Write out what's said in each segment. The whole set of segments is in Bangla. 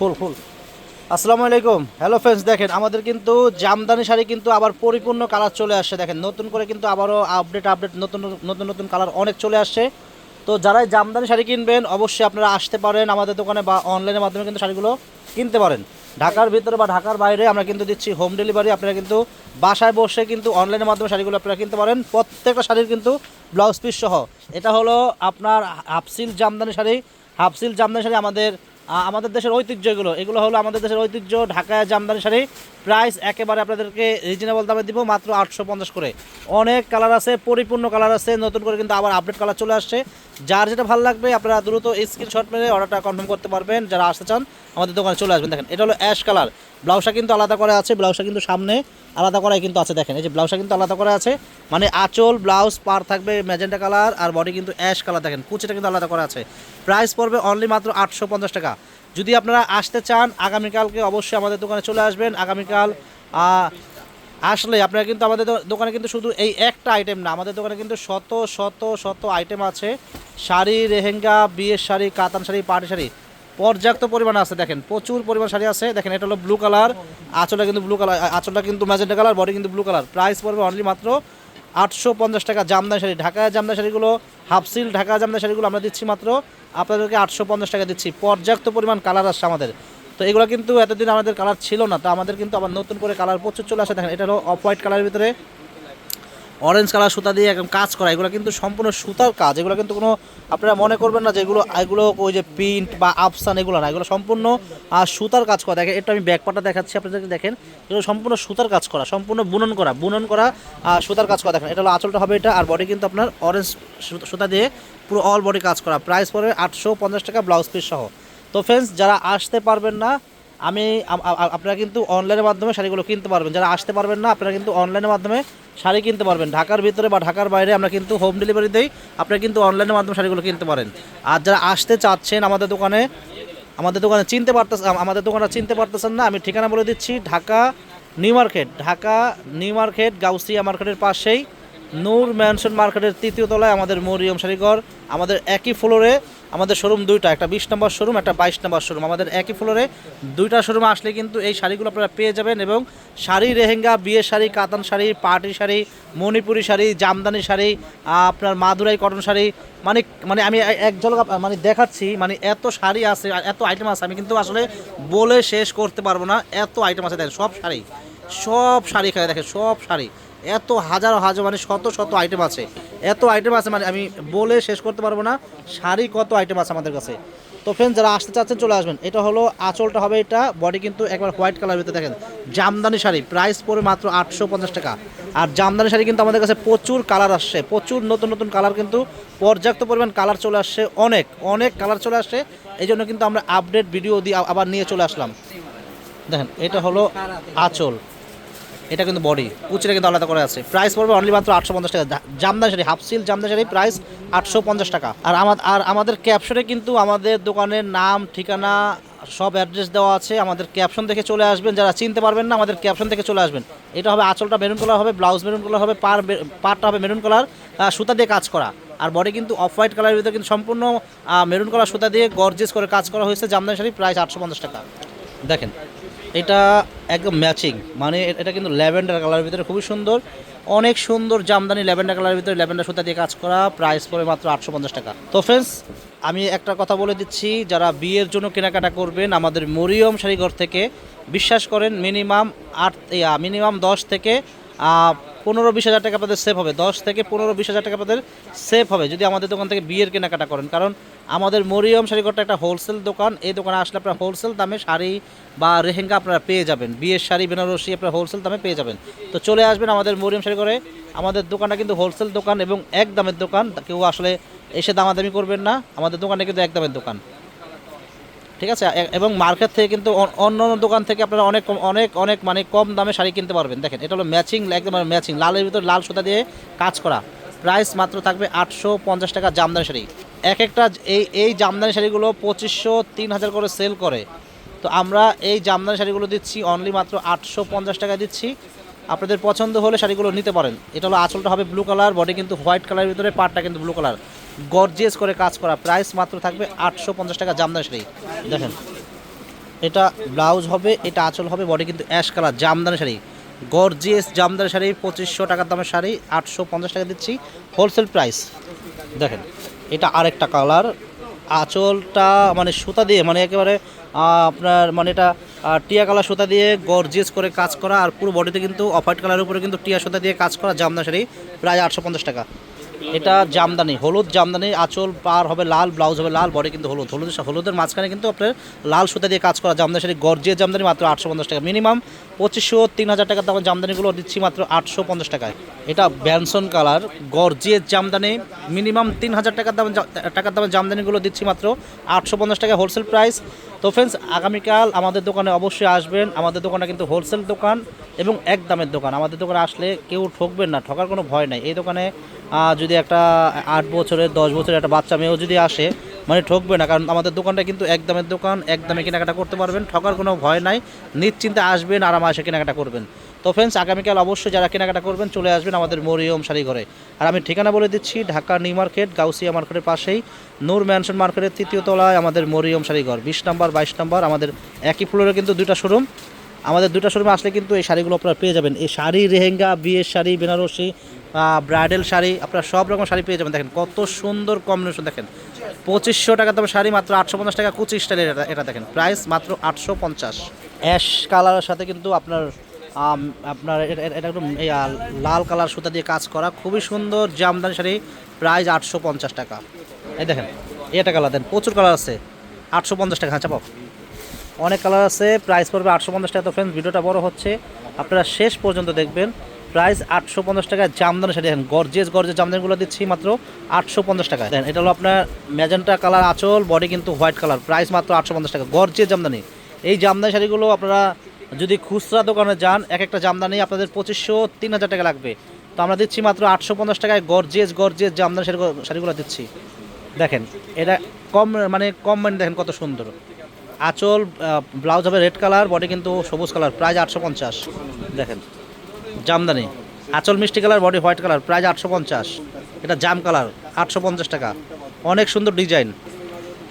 ফুল ফুল। আসসালামু আলাইকুম। হ্যালো ফ্রেন্ডস দেখেন, আমাদের কিন্তু জামদানি শাড়ি কিন্তু আবার পরিপূর্ণ কালার চলে আসছে। দেখেন, নতুন করে কিন্তু আবারও আপডেট আপডেট নতুন নতুন নতুন কালার অনেক চলে আসছে। তো যারাই জামদানি শাড়ি কিনবেন, অবশ্যই আপনারা আসতে পারেন আমাদের দোকানে বা অনলাইনের মাধ্যমে কিন্তু শাড়িগুলো কিনতে পারেন। ঢাকার ভিতরে বা ঢাকার বাইরে আমরা কিন্তু দিচ্ছি হোম ডেলিভারি আপনারা কিন্তু বাসায় বসে কিন্তু অনলাইনের মাধ্যমে শাড়িগুলো আপনারা কিনতে পারেন। প্রত্যেকটা শাড়ির কিন্তু ব্লাউজ পিস সহ। এটা হলো আপনার হাফসিল জামদানি শাড়ি। হাফসিল জামদানি শাড়ি আমাদের আমাদের দেশের ঐতিহ্য এগুলো এগুলো হলো আমাদের দেশের ঐতিহ্য ঢাকায় জামদানি শাড়ি প্রাইস একেবারে আপনাদেরকে রিজনেবল দামে দিব, মাত্র আটশো পঞ্চাশ করে। অনেক কালার আছে, পরিপূর্ণ কালার আছে, নতুন করে কিন্তু আবার আপডেট কালার চলে আসছে। যার যেটা ভালো লাগবে, আপনারা দ্রুত স্ক্রিনশট মেরে অর্ডারটা কনফার্ম করতে পারবেন। যারা আসতে চান, আমাদের দোকানে চলে আসবেন। দেখেন, এটা হলো অ্যাশ কালার ব্লাউজটা কিন্তু আলাদা করা আছে, ব্লাউজটা কিন্তু সামনে আলাদা করাই কিন্তু আছে। দেখেন, এই যে ব্লাউজটা কিন্তু আলাদা করা আছে। মানে আঁচল, ব্লাউজ, পার থাকবে ম্যাজেন্টা কালার আর বডি কিন্তু অ্যাশ কালার দেখেন, কুচিটা কিন্তু আলাদা করা আছে। প্রাইস পড়বে অনলি মাত্র আটশো পঞ্চাশ টাকা। যদি আপনারা আসতে চান, আগামীকালকে অবশ্যই আমাদের দোকানে চলে আসবেন। আগামীকাল আসলে আপনারা কিন্তু আমাদের দোকানে কিন্তু শুধু এই একটা আইটেম না, আমাদের দোকানে কিন্তু শত শত শত আইটেম আছে। শাড়ি রেহেঙ্গা বিয়ের শাড়ি, কাতান শাড়ি পাটি শাড়ি, পর্যাপ্ত পরিমাণ আছে দেখেন, প্রচুর পরিমাণ শাড়ি আছে। দেখেন, এটা হলো ব্লু কালার আঁচলটা কিন্তু ব্লু কালার আঁচলটা কিন্তু ম্যাজেন্টা কালার বডি কিন্তু ব্লু কালার প্রাইস পড়বে অনলি মাত্র আটশো পঞ্চাশ টাকা জামদানি শাড়ি। ঢাকা জামদানি শাড়িগুলো, হাফ সিল ঢাকা জামদানি শাড়িগুলো আমরা দিচ্ছি মাত্র। আপনাদেরকে আটশো পঞ্চাশ টাকা দিচ্ছি। পর্যাপ্ত পরিমাণ কালার আসছে আমাদের। তো এগুলো কিন্তু এতদিন আমাদের কালার ছিল না। তো আমাদের কিন্তু আবার নতুন করে কালার প্রচুর চলে আসে। দেখেন, এটা হলো অফ হোয়াইট কালারের ভিতরে। অরেঞ্জ কালার সুতা দিয়ে একদম কাজ করা, এগুলো কিন্তু সম্পূর্ণ সুতার কাজ, এগুলো কিন্তু কোনো আপনারা মনে করবেন না যে এগুলো এগুলো ওই যে প্রিন্ট বা আফসান এগুলো না, এগুলো সম্পূর্ণ সুতার কাজ করা। দেখেন এটা আমি ব্যাকপাটা দেখাচ্ছি, আপনাদেরকে দেখেন, এগুলো সম্পূর্ণ সুতার কাজ করা, সম্পূর্ণ বুনন করা বুনন করা সুতার কাজ করা। দেখেন, এটা হলো আঁচলটা হবে এটা, আর বডি কিন্তু আপনার অরেঞ্জ সুতা দিয়ে পুরো অল বডি কাজ করা। প্রাইস পড়বে আটশো পঞ্চাশ টাকা ব্লাউজ পিস সহ। তো ফ্রেন্ডস যারা আসতে পারবেন না আমি আপনারা কিন্তু অনলাইনের মাধ্যমে শাড়িগুলো কিনতে পারবেন। যারা আসতে পারবেন না, আপনারা কিন্তু অনলাইনের মাধ্যমে শাড়ি কিনতে পারবেন। ঢাকার ভিতরে বা ঢাকার বাইরে আমরা কিন্তু হোম ডেলিভারি দিই, আপনারা কিন্তু অনলাইনের মাধ্যমে শাড়িগুলো কিনতে পারেন। আর যারা আসতে চাচ্ছেন, আমাদের দোকানে আমাদের দোকানে চিনতে পারতেছে আমাদের দোকানটা চিনতে পারতেছেন না, আমি ঠিকানা বলে দিচ্ছি, Dhaka new market, Dhaka new market, Gausia মার্কেটের পাশেই, নূর ম্যানশন মার্কেটের তৃতীয় তলায় আমাদের মরিয়ম শাড়িঘর। আমাদের একই ফ্লোরে আমাদের শোরুম দুইটা, একটা বিশ নম্বর শোরুম একটা বাইশ নম্বর শোরুম আমাদের একই ফ্লোরে দুইটা শোরুমে আসলে কিন্তু এই শাড়িগুলো আপনারা পেয়ে যাবেন এবং শাড়ি রেহেঙ্গা, বিয়ের শাড়ি, কাতান শাড়ি, পার্টি শাড়ি, মণিপুরি শাড়ি, জামদানি শাড়ি আপনার মাদুরাই কটন শাড়ি। মানে মানে আমি এক ঝলক মানে দেখাচ্ছি মানে এত শাড়ি আছে এত আইটেম আছে, আমি কিন্তু আসলে বলে শেষ করতে পারব না। এত আইটেম আছে, দেখেন সব শাড়ি সব শাড়ি খায় দেখেন, সব শাড়ি। এত হাজার হাজার মানে শত শত আইটেম আছে। এত আইটেম আছে মানে আমি বলে শেষ করতে পারব না। শাড়ি কত আইটেম আছে আমাদের কাছে? তো ফ্রেন্ড যারা আসতে চাচ্ছেন, চলে আসবেন। এটা হলো, আঁচলটা হবে এটা। বডি কিন্তু একবার হোয়াইট কালার ভিতরে দেখেন। জামদানি শাড়ি প্রাইস পড়ে মাত্র আটশো পঞ্চাশ টাকা। আর জামদানি শাড়ি কিন্তু আমাদের কাছে প্রচুর কালার আসছে। প্রচুর নতুন নতুন কালার কিন্তু পর্যাপ্ত পরিমাণ কালার চলে আসছে। অনেক অনেক কালার চলে আসছে। এই জন্য কিন্তু আমরা আপডেট ভিডিও দিয়ে আবার নিয়ে চলে আসলাম। দেখেন, এটা হলো আঁচল। এটা কিন্তু বডি কুচিটা কিন্তু আলাদা করে আছে। প্রাইস পড়বে অনলি মাত্র আটশো পঞ্চাশ টাকা। জা- jamdani sari half silk jamdani sari price আটশো পঞ্চাশ টাকা। আর আমাদের আর আমাদের ক্যাপশনে কিন্তু আমাদের দোকানের নাম, ঠিকানা, সব অ্যাড্রেস দেওয়া আছে। আমাদের ক্যাপশন দেখে চলে আসবেন। যারা চিনতে পারবেন না, আমাদের ক্যাপশন থেকে চলে আসবেন। এটা হবে আঁচলটা মেরুন কালার হবে ব্লাউজ মেরুন কালার হবে, পার পারটা হবে মেরুন কালার সুতা দিয়ে কাজ করা। আর বডি কিন্তু অফ হোয়াইট কালারের ভিতরে কিন্তু সম্পূর্ণ মেরুন কালার সুতা দিয়ে গর্জেস করে কাজ করা হয়েছে জামদানি শাড়ি প্রাইস আটশো পঞ্চাশ টাকা। দেখেন এটা একদম ম্যাচিং মানে এটা কিন্তু ল্যাভেন্ডার কালারের ভিতরে খুবই সুন্দর। অনেক সুন্দর জামদানি ল্যাভেন্ডার কালারের ভিতরে ল্যাভেন্ডার সুতা দিয়ে কাজ করা। প্রাইস পড়ে মাত্র আটশো পঞ্চাশ টাকা। তো ফ্রেন্ডস আমি একটা কথা বলে দিচ্ছি, যারা বিয়ের জন্য কেনাকাটা করবেন, আমাদের মরিয়ম শাড়িঘর থেকে বিশ্বাস করেন মিনিমাম আট মিনিমাম দশ থেকে পনেরো বিশ হাজার টাকা আপনাদের সেভ হবে। দশ থেকে পনেরো বিশ হাজার টাকা আপনাদের সেভ হবে যদি আমাদের দোকান থেকে বিয়ের কেনাকাটা করেন। কারণ আমাদের মরিয়ম শাড়িঘরটা একটা হোলসেল দোকান। এই দোকানে আসলে আপনার হোলসেল দামে শাড়ি বা রেহেঙ্গা আপনারা পেয়ে যাবেন। বিয়ের শাড়ি, বেনারসি আপনারা হোলসেল দামে পেয়ে যাবেন। তো চলে আসবেন আমাদের মরিয়ম শাড়িঘরে। আমাদের দোকানটা কিন্তু হোলসেল দোকান এবং এক দামের দোকান। কেউ আসলে এসে দামাদামি করবেন না। আমাদের দোকানে কিন্তু এক দামের দোকান। ঠিক আছে? এবং মার্কেট থেকে কিন্তু অন্য অন্য দোকান থেকে আপনারা অনেক অনেক অনেক মানে কম দামে শাড়ি কিনতে পারবেন। দেখেন, এটা হলো ম্যাচিং একদম ম্যাচিং লালের ভিতর লাল সুতা দিয়ে কাজ করা। প্রাইস মাত্র থাকবে আটশো পঞ্চাশ টাকা জামদানি শাড়ি। এক একটা এই এই জামদানি শাড়িগুলো পঁচিশশো, তিন হাজার করে সেল করে। তো আমরা এই জামদানি শাড়িগুলো দিচ্ছি অনলি মাত্র আটশো পঞ্চাশ টাকা দিচ্ছি। আপনাদের পছন্দ হলে শাড়িগুলো নিতে পারেন। এটা হলো আঁচলটা হবে ব্লু কালার বডি কিন্তু হোয়াইট কালারের ভিতরে, পাটটা কিন্তু ব্লু কালার গর্জিয়াস করে কাজ করা প্রাইস মাত্র থাকবে আটশো পঞ্চাশ টাকা জামদানি শাড়ি। দেখেন, এটা ব্লাউজ হবে, এটা আঁচল হবে, বডি কিন্তু ash colour jamdani sari. Gorgeous jamdani sari, পঁচিশশো টাকার দামের শাড়ি, আটশো পঞ্চাশ টাকা দিচ্ছি হোলসেল প্রাইস দেখেন, এটা আরেকটা কালার। আঁচলটা মানে সুতা দিয়ে মানে একেবারে আপনার মানে এটা টিয়া কালার সুতা দিয়ে গর্জিয়াস করে কাজ করা, আর পুরো বডিতে কিন্তু অফ হোয়াইট কালারের উপরে কিন্তু টিয়া সুতা দিয়ে কাজ করা জামদানি শাড়ি, প্রায় আটশো পঞ্চাশ টাকা। এটা জামদানি, হলুদ জামদানি, আঁচল পার হবে লাল, ব্লাউজ হবে লাল, বডি কিন্তু হলুদ। হলুদ হলুদের মাঝখানে কিন্তু আপনার লাল সুতা দিয়ে কাজ করা জামদানি শাড়ি গর্জিয়াস জামদানি, মাত্র আটশো পঞ্চাশ টাকা মিনিমাম। পঁচিশশো তিন হাজার টাকার দামের জামদানিগুলো দিচ্ছি মাত্র আটশো পঞ্চাশ টাকায়। এটা ব্যানসন কালার, গর্জিয়াস জামদানি, মিনিমাম তিন হাজার টাকার দামের জা- টাকার দামের জামদানিগুলো দিচ্ছি মাত্র আটশো পঞ্চাশ টাকা হোলসেল প্রাইস। তো ফ্রেন্ডস আগামীকাল আমাদের দোকানে অবশ্যই আসবেন। আমাদের দোকানে কিন্তু হোলসেল দোকান এবং এক দামের দোকান। আমাদের দোকানে আসলে কেউ ঠকবেন না, ঠকার কোনো ভয় নাই। এই দোকানে যদি একটা আট বছরের, দশ বছরের একটা বাচ্চা মেয়েও যদি আসে মানে ঠকবে না। কারণ আমাদের দোকানটা কিন্তু এক দামের দোকান, এক দামে কেনাকাটা করতে পারবেন, ঠকার কোনো ভয় নাই। নিশ্চিন্তে আসবেন, আরাম এসে কেনাকাটা করবেন। তো ফ্রেন্ডস আগামীকাল অবশ্যই যারা কেনাকাটা করবেন, চলে আসবেন আমাদের মরিয়ম শাড়ি ঘরে আর আমি ঠিকানা বলে দিচ্ছি, ঢাকা নিউ মার্কেট, গাউসিয়া মার্কেটের পাশেই। নূর ম্যানশন মার্কেটের তৃতীয় তলায় আমাদের মরিয়ম শাড়ি ঘর বিশ নম্বর, বাইশ নম্বর, আমাদের একই ফ্লোরে কিন্তু দুইটা শোরুম আমাদের দুইটা শোরুমে আসলে কিন্তু এই শাড়িগুলো আপনারা পেয়ে যাবেন। এই শাড়ি রেহেঙ্গা, বিয়ের শাড়ি, বেনারসি ব্রাইডাল শাড়ি, আপনারা সব রকম শাড়ি পেয়ে যাবেন। দেখেন কত সুন্দর কম্বিনেশন দেখেন। পঁচিশশো টাকা দামের শাড়ি, মাত্র আটশো পঞ্চাশ টাকা কুচি স্টাইলের এটা দেখেন। প্রাইস মাত্র আটশো পঞ্চাশ। অ্যাশ কালারের সাথে কিন্তু আপনার আপনার এটা একদম লাল কালার সুতা দিয়ে কাজ করা। খুবই সুন্দর জামদানি শাড়ি, প্রাইস আটশো পঞ্চাশ টাকা। এই দেখেন, এটা কালার দেন, প্রচুর কালার আছে। আটশো পঞ্চাশ টাকা হ্যাঁ চাপাও অনেক কালার আছে, প্রাইস পড়বে আটশো পঞ্চাশ টাকা। তো ফ্রেন্ডস ভিডিওটা বড় হচ্ছে, আপনারা শেষ পর্যন্ত দেখবেন। প্রাইস আটশো পঞ্চাশ টাকা, জামদানি শাড়ি দেখেন গর্জেস গর্জেস জামদানিগুলো দিচ্ছি মাত্র আটশো পঞ্চাশ টাকা। দেখেন এটা হলো আপনার ম্যাজেন্টা কালার আঁচল বডি কিন্তু হোয়াইট কালার। প্রাইস মাত্র আটশো পঞ্চাশ টাকা গর্জেস জামদানি। এই জামদানি শাড়িগুলো আপনারা যদি খুচরা দোকানে যান, এক একটা জামদানি আপনাদের পঁচিশশো, তিন হাজার টাকা লাগবে। তো আমরা দিচ্ছি মাত্র আটশো পঞ্চাশ টাকায় গর্জেস গর্জেস জামদানি শাড়িগুলো দিচ্ছি। দেখেন, এটা কম মানে কম মানে দেখেন কত সুন্দর। আঁচল ব্লাউজ হবে রেড কালার, বডি কিন্তু সবুজ কালার, প্রাইস আটশো পঞ্চাশ। দেখেন, জামদানি, আঁচল মিষ্টি colour, body white colour, price আটশো পঞ্চাশ। এটা জাম কালার, আটশো পঞ্চাশ টাকা। অনেক সুন্দর ডিজাইন,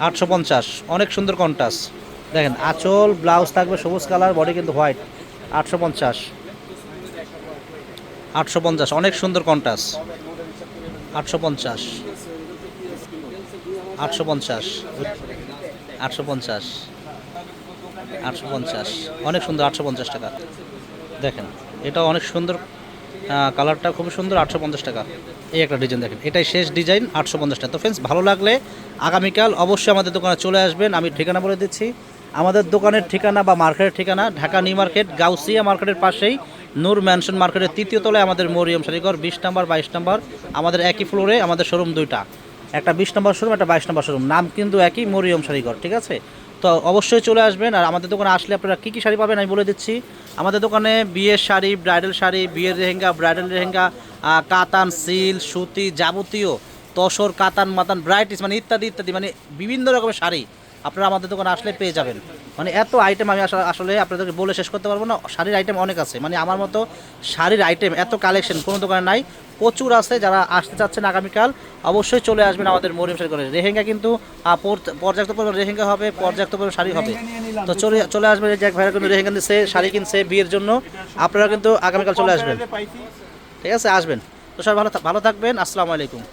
আটশো পঞ্চাশ। অনেক সুন্দর কন্টাস দেখেন, আঁচল ব্লাউজ থাকবে, সবুজ কালার বডি কিন্তু হোয়াইট আটশো পঞ্চাশ। আটশো পঞ্চাশ, অনেক সুন্দর কন্টাস আটশো পঞ্চাশ। আটশো পঞ্চাশ। আটশো পঞ্চাশ। আটশো পঞ্চাশ। অনেক সুন্দর, আটশো পঞ্চাশ টাকা। দেখেন এটা অনেক সুন্দর কালারটা খুব সুন্দর, আটশো পঞ্চাশ টাকা। এই একটা ডিজাইন দেখেন, এটাই শেষ ডিজাইন আটশো পঞ্চাশ টাকা। তো ফ্রেন্ডস ভালো লাগলে আগামীকাল অবশ্যই আমাদের দোকানে চলে আসবেন। আমি ঠিকানা বলে দিচ্ছি। আমাদের দোকানের ঠিকানা বা মার্কেটের ঠিকানা ঢাকা নিউ মার্কেট, গাউসিয়া মার্কেটের পাশেই নূর ম্যানশন মার্কেটের তৃতীয় তলায় আমাদের মরিয়ম শাড়িঘর বিশ নম্বর, বাইশ নম্বর, আমাদের একই ফ্লোরে আমাদের শোরুম দুইটা। একটা বিশ নম্বর শোরুম, একটা বাইশ নম্বর শোরুম। নাম কিন্তু একই, মরিয়ম শাড়িঘর ঠিক আছে? তো অবশ্যই চলে আসবেন আর আমাদের দোকানে আসলে আপনারা কী কী শাড়ি পাবেন আমি বলে দিচ্ছি। আমাদের দোকানে বিয়ের শাড়ি, ব্রাইডাল শাড়ি, বিয়ের লেহেঙ্গা, ব্রাইডাল লেহেঙ্গা কাতান, সিল, সুতি যাবতীয়, তসর, কাতান, মাতান ব্রাইটিস মানে ইত্যাদি ইত্যাদি মানে বিভিন্ন রকমের শাড়ি। আপনারা আমাদের দোকানে আসলে পেয়ে যাবেন। মানে এত আইটেম আমি আসলে- আপনাদেরকে বলে শেষ করতে পারব না। শাড়ির আইটেম অনেক আছে। মানে আমার মতো শাড়ির আইটেম এত কালেকশন কোনো দোকানে নাই। প্রচুর আছে। যারা আসতে চাচ্ছেন আগামীকাল, অবশ্যই চলে আসবেন আমাদের মরিয়ম শাড়ি করে রেহেঙ্গা কিন্তু পর্যাপ্ত পরিমাণ রেহেঙ্গা হবে, পর্যাপ্ত পরিমাণ শাড়ি হবে। তো চলে চলে আসবেন এক ভাইরা কিন্তু রেহেঙ্গা দিচ্ছে শাড়ি কিনছে বিয়ের জন্য। আপনারা কিন্তু আগামীকাল চলে আসবেন। ঠিক আছে, আসবেন। তো সবাই ভালো ভালো থাকবেন। আসসালামু আলাইকুম।